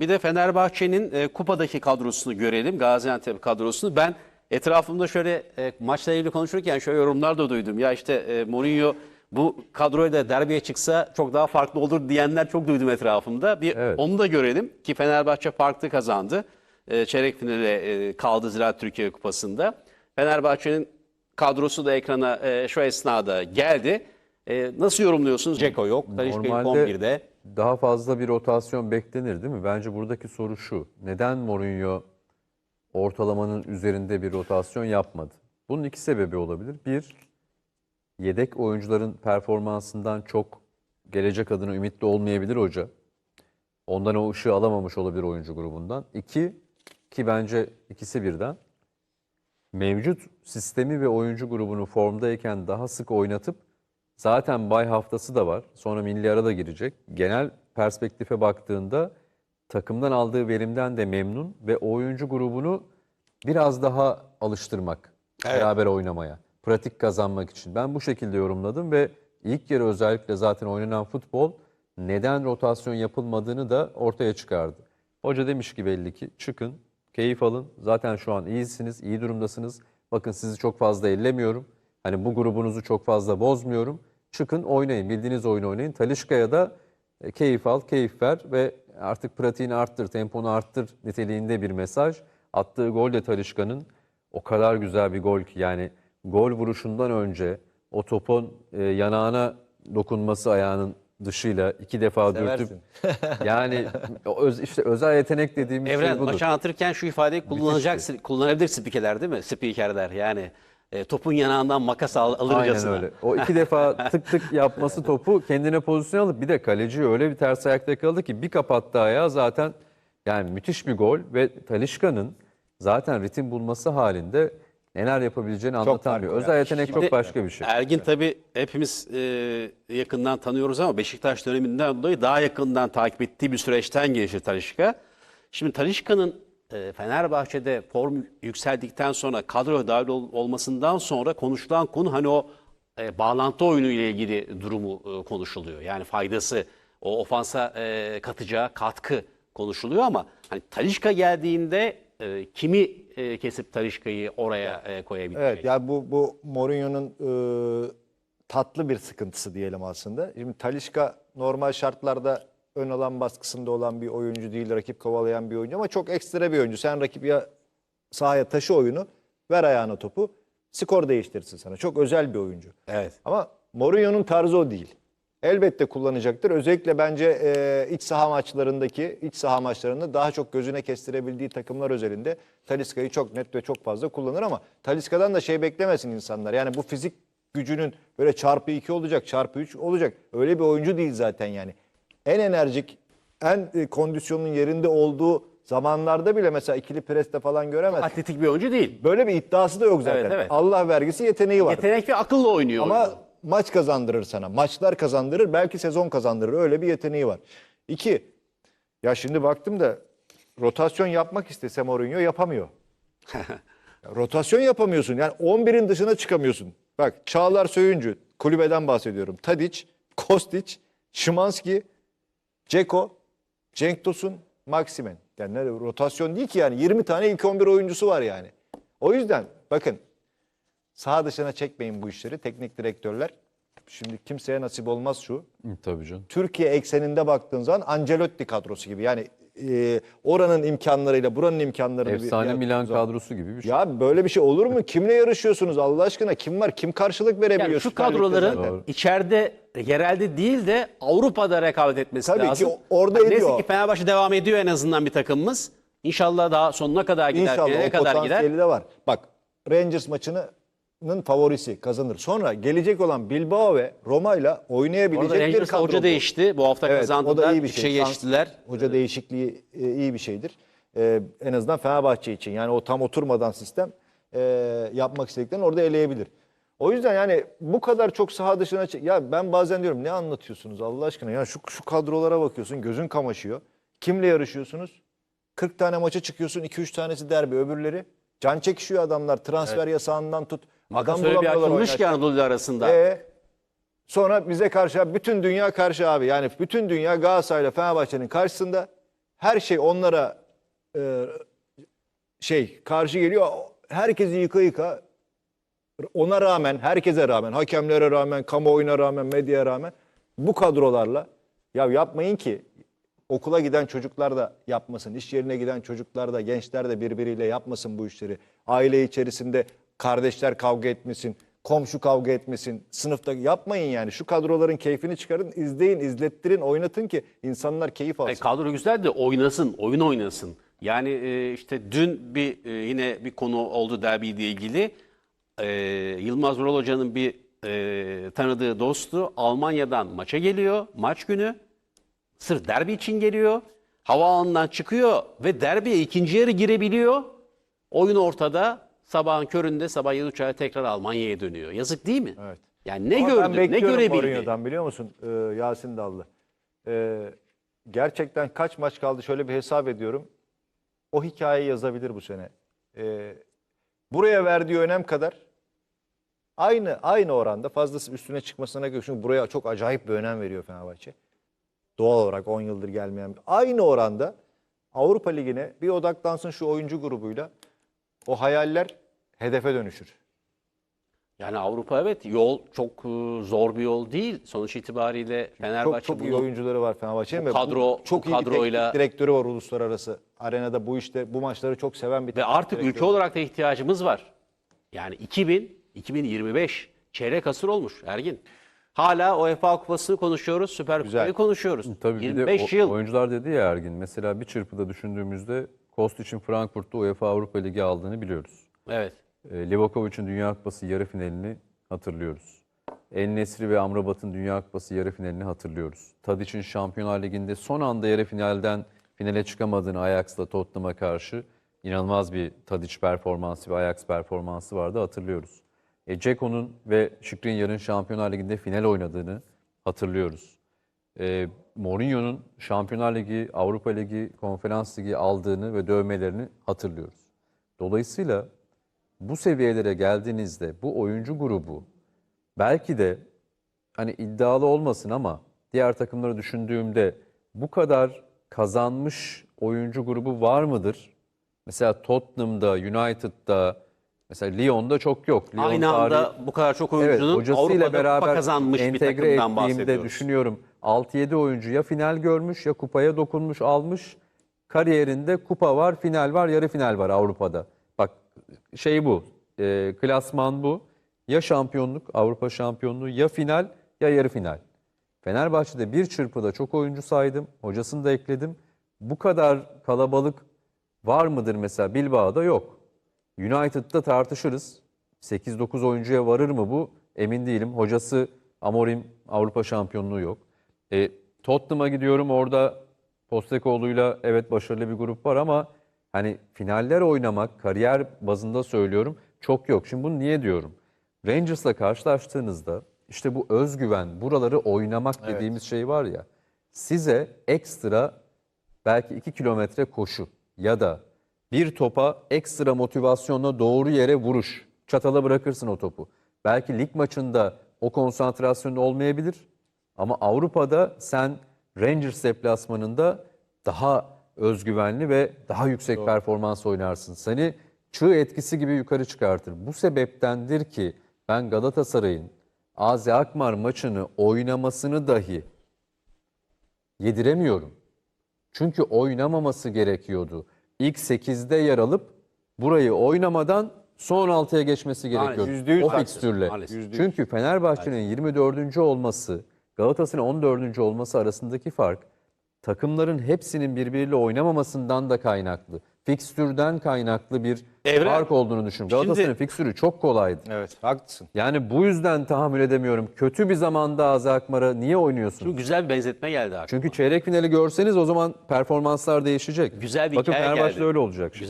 Bir de Fenerbahçe'nin e, kupadaki kadrosunu görelim. Gaziantep kadrosunu. Ben etrafımda şöyle e, maçla ilgili konuşurken şöyle yorumlar da duydum. Ya işte e, Mourinho bu kadroyla derbiye çıksa çok daha farklı olur diyenler çok duydum etrafımda. Bir Evet. onu da görelim ki Fenerbahçe farklı kazandı. E, çeyrek finale e, kaldı Ziraat Türkiye Kupası'nda. Fenerbahçe'nin kadrosu da ekrana e, şu esnada geldi. E, nasıl yorumluyorsunuz? Ceko yok. Talişka Normalde 11'de. Daha fazla bir rotasyon beklenir değil mi? Bence buradaki soru şu. Neden Mourinho ortalamanın üzerinde bir rotasyon yapmadı? Bunun iki sebebi olabilir. Bir, yedek oyuncuların performansından çok gelecek adına ümitli olmayabilir hoca. Ondan o ışığı alamamış olabilir oyuncu grubundan. İki, ki bence ikisi birden. Mevcut sistemi ve oyuncu grubunu formdayken daha sık oynatıp zaten bay haftası da var. Sonra milli ara da girecek. Genel perspektife baktığında takımdan aldığı verimden de memnun ve oyuncu grubunu biraz daha alıştırmak, beraber oynamaya, pratik kazanmak için. Ben bu şekilde yorumladım ve ilk yarı özellikle zaten oynanan futbol neden rotasyon yapılmadığını da ortaya çıkardı. Hoca demiş ki belli ki çıkın, keyif alın. Zaten şu an iyisiniz, iyi durumdasınız. Bakın sizi çok fazla ellemiyorum. Hani bu grubunuzu çok fazla bozmuyorum. Çıkın oynayın, bildiğiniz oyunu oynayın. Talişka'ya da e, keyif al, keyif ver ve artık pratiğini arttır, temponu arttır niteliğinde bir mesaj. Attığı gol de Talişka'nın o kadar güzel bir gol ki yani gol vuruşundan önce o topun e, yanağına dokunması ayağının dışıyla iki defa dürtüp Seversin. yani o öz, işte özel yetenek dediğimiz Evren şey budur. maçı anlatırken şu ifadeyi kullanacak, kullanabilir spikerler değil mi? Spikerler yani e, topun yanağından makas al, alırcasına. Aynen öyle. O iki defa tık tık yapması topu kendine pozisyon alıp bir de kaleci öyle bir ters ayakta kaldı ki bir kapattı ayağı zaten yani müthiş bir gol ve Talişka'nın zaten ritim bulması halinde neler yapabileceğini bir. ya. Özel yetenek Şimdi- çok başka bir şey. Ergin tabii hepimiz e, yakından tanıyoruz ama Beşiktaş döneminden dolayı daha yakından takip ettiği bir süreçten geçti Talişka. Şimdi Talişka'nın Fenerbahçe'de form yükseldikten sonra kadroya dahil ol- olmasından sonra konuşulan konu hani o e, bağlantı oyunu ile ilgili durumu e, konuşuluyor. Yani faydası, o ofansa e, katacağı katkı konuşuluyor ama hani Talişka geldiğinde e, kimi e, kesip Talişka'yı oraya e, koyabilecek? Evet ya bu bu Mourinho'nun e, tatlı bir sıkıntısı diyelim aslında. Şimdi Talisca normal şartlarda ön alan baskısında olan bir oyuncu değil, rakip kovalayan bir oyuncu ama çok ekstra bir oyuncu. Sen rakip ya sahaya taşı oyunu, ver ayağına topu, skor değiştirsin sana. Çok özel bir oyuncu. Evet. Ama Mourinho'nun tarzı o değil. Elbette kullanacaktır. Özellikle bence e, iç saha maçlarındaki, iç saha maçlarında daha çok gözüne kestirebildiği takımlar özelinde Talisca'yı çok net ve çok fazla kullanır ama Talisca'dan da şey beklemesin insanlar. Yani bu fizik gücünün böyle çarpı 2 olacak, çarpı 3 olacak. Öyle bir oyuncu değil zaten yani. En enerjik, en e, kondisyonun yerinde olduğu zamanlarda bile mesela ikili preste falan göremez. Atletik bir oyuncu değil. Böyle bir iddiası da yok zaten. Evet, evet. Allah vergisi yeteneği var. Yetenek ve akılla oynuyor. Ama oyunu. maç kazandırır sana. Maçlar kazandırır. Belki sezon kazandırır. Öyle bir yeteneği var. İki, ya şimdi baktım da rotasyon yapmak istese Mourinho yapamıyor. Ya rotasyon yapamıyorsun. Yani 11'in dışına çıkamıyorsun. Bak Çağlar Söyüncü, kulübeden bahsediyorum. Tadic, Kostić, Şimanski, Ceko, Cenk Tosun, Maximen. Yani ne- rotasyon değil ki yani 20 tane ilk 11 oyuncusu var yani. O yüzden bakın Sağ dışına çekmeyin bu işleri teknik direktörler. Şimdi kimseye nasip olmaz şu. Tabii canım. Türkiye ekseninde baktığın zaman Ancelotti kadrosu gibi. Yani e, oranın imkanlarıyla buranın imkanlarını bir Efsane yer Milan zaman- kadrosu gibi bir şey. Ya böyle bir şey olur mu? Kimle yarışıyorsunuz Allah aşkına? Kim var? Kim karşılık verebiliyor? yani şu Süper Lig'de kadroların zaten? Doğru. içeride, yerelde değil de Avrupa'da rekabet etmesi Tabii ki lazım. orada Neyse ediyor. ki Fenerbahçe devam ediyor en azından bir takımımız. İnşallah daha sonuna kadar gider. İnşallah finale o kadar potansiyeli gider. de var. Bak Rangers maçının favorisi kazanır. Sonra gelecek olan Bilbao ve Roma ile Orada oynayabilecek bir kadro. hoca değişti. Bu hafta Evet, kazandılar. o da iyi bir şey. Geçtiler. Hoca değişikliği e, iyi bir şeydir. E, en azından Fenerbahçe için yani o tam oturmadan sistem e, yapmak istediklerini orada eleyebilir. O yüzden yani bu kadar çok saha dışına çek- ya ben bazen diyorum ne anlatıyorsunuz Allah aşkına ya şu şu kadrolara bakıyorsun gözün kamaşıyor. Kimle yarışıyorsunuz? 40 tane maça çıkıyorsun 2-3 tanesi derbi öbürleri can çekişiyor adamlar transfer yasağından tut. Adam böyle bir açılmış ki. Anadolu arasında. E, sonra bize karşı bütün dünya karşı abi. Yani bütün dünya Galatasaray'la Fenerbahçe'nin karşısında her şey onlara e, şey karşı geliyor. Herkesi yıka yıka ona rağmen, herkese rağmen, hakemlere rağmen, kamuoyuna rağmen, medyaya rağmen bu kadrolarla ya yapmayın ki okula giden çocuklar da yapmasın, iş yerine giden çocuklar da, gençler de birbiriyle yapmasın bu işleri. Aile içerisinde kardeşler kavga etmesin, komşu kavga etmesin, sınıfta yapmayın yani. Şu kadroların keyfini çıkarın, izleyin, izlettirin, oynatın ki insanlar keyif alsın. E, kadro güzel de oynasın, oyun oynasın. Yani e, işte dün bir e, yine bir konu oldu derbiyle ilgili. E, Yılmaz Vural Hoca'nın bir e, tanıdığı dostu Almanya'dan maça geliyor, maç günü. Sırf derbi için geliyor. Havaalanından çıkıyor ve derbiye ikinci yarı girebiliyor. Oyun ortada. Sabahın köründe sabah 7 uçağa tekrar Almanya'ya dönüyor. Yazık değil mi? Evet. Yani ne Ama ben gördü, ne görebildi? Mourinho'dan biliyor musun ee, Yasin Dallı? Ee, gerçekten kaç maç kaldı şöyle bir hesap ediyorum. O hikayeyi yazabilir bu sene. Ee, buraya verdiği önem kadar aynı aynı oranda fazlası üstüne çıkmasına göre çünkü buraya çok acayip bir önem veriyor Fenerbahçe. Doğal olarak 10 yıldır gelmeyen aynı oranda Avrupa Ligi'ne bir odaklansın şu oyuncu grubuyla o hayaller hedefe dönüşür. Yani Avrupa evet yol çok e, zor bir yol değil. Sonuç itibariyle Fenerbahçe Çok çok iyi bunu- oyuncuları var Fenerbahçe'nin ve kadro- bu- çok iyi bir kadroyla- teknik direktörü var uluslararası. Arenada bu işte bu maçları çok seven bir ve teknik artık ülke olarak da ihtiyacımız var. Yani 2000 2025 çeyrek asır olmuş Ergin. Hala UEFA Kupası'nı konuşuyoruz, Süper Güzel. Kupayı konuşuyoruz. Tabii bir 25 de o- yıl. oyuncular dedi ya Ergin. Mesela bir çırpıda düşündüğümüzde Kostic'in Frankfurt'ta UEFA Avrupa Ligi aldığını biliyoruz. Evet. E, Livakovic'in Dünya Kupası yarı finalini hatırlıyoruz. El Nesri ve Amrabat'ın Dünya Kupası yarı finalini hatırlıyoruz. Tadic'in Şampiyonlar Ligi'nde son anda yarı finalden finale çıkamadığını Ajax'la Tottenham'a karşı inanılmaz bir Tadic performansı ve Ajax performansı vardı hatırlıyoruz. E, Ceko'nun ve Skriniar'ın Şampiyonlar Ligi'nde final oynadığını hatırlıyoruz. E, Mourinho'nun Şampiyonlar Ligi, Avrupa Ligi, Konferans Ligi aldığını ve dövmelerini hatırlıyoruz. Dolayısıyla bu seviyelere geldiğinizde bu oyuncu grubu belki de hani iddialı olmasın ama diğer takımları düşündüğümde bu kadar kazanmış oyuncu grubu var mıdır? Mesela Tottenham'da, United'da, mesela Lyon'da çok yok. Lyon Aynı anda tarihi- bu kadar çok Evet, oyuncunun hocasıyla Avrupa'da kupa beraber kazanmış bir takımdan bahsediyoruz. düşünüyorum. 6-7 oyuncu ya final görmüş ya kupaya dokunmuş, almış. Kariyerinde kupa var, final var, yarı final var Avrupa'da. Şey bu, e, klasman bu. Ya şampiyonluk, Avrupa şampiyonluğu ya final ya yarı final. Fenerbahçe'de bir çırpıda çok oyuncu saydım, hocasını da ekledim. Bu kadar kalabalık var mıdır mesela Bilbao'da yok. United'da tartışırız. 8-9 oyuncuya varır mı bu? Emin değilim. Hocası Amorim Avrupa şampiyonluğu yok. E, Tottenham'a gidiyorum orada Postecoğlu'yla evet başarılı bir grup var ama hani finaller oynamak kariyer bazında söylüyorum çok yok. Şimdi bunu niye diyorum? Rangers'la karşılaştığınızda işte bu özgüven, buraları oynamak dediğimiz şey var ya size ekstra belki 2 kilometre koşu ya da bir topa ekstra motivasyonla doğru yere vuruş. Çatala bırakırsın o topu. Belki lig maçında o konsantrasyon olmayabilir ama Avrupa'da sen Rangers deplasmanında daha özgüvenli ve daha yüksek performans oynarsın. Seni çığ etkisi gibi yukarı çıkartır. Bu sebeptendir ki ben Galatasaray'ın AZ Akmar maçını oynamasını dahi yediremiyorum. Çünkü oynamaması gerekiyordu. İlk 8'de yer alıp burayı oynamadan son 16'ya geçmesi gerekiyordu. yüz o fikstürle. Çünkü Fenerbahçe'nin 24. olması, Galatasaray'ın 14. olması arasındaki fark takımların hepsinin birbiriyle oynamamasından da kaynaklı. Fikstürden kaynaklı bir Evren, fark olduğunu düşünüyorum. Galatasaray'ın fikstürü çok kolaydı. Evet, haklısın. Yani bu yüzden tahammül edemiyorum. Kötü bir zamanda Azi Akmar'a niye oynuyorsun? Şimdi güzel bir benzetme geldi aklıma. Çünkü çeyrek finali görseniz o zaman performanslar değişecek. Güzel bir Bakın hikaye Fenerbahçe geldi. öyle olacak. şimdi.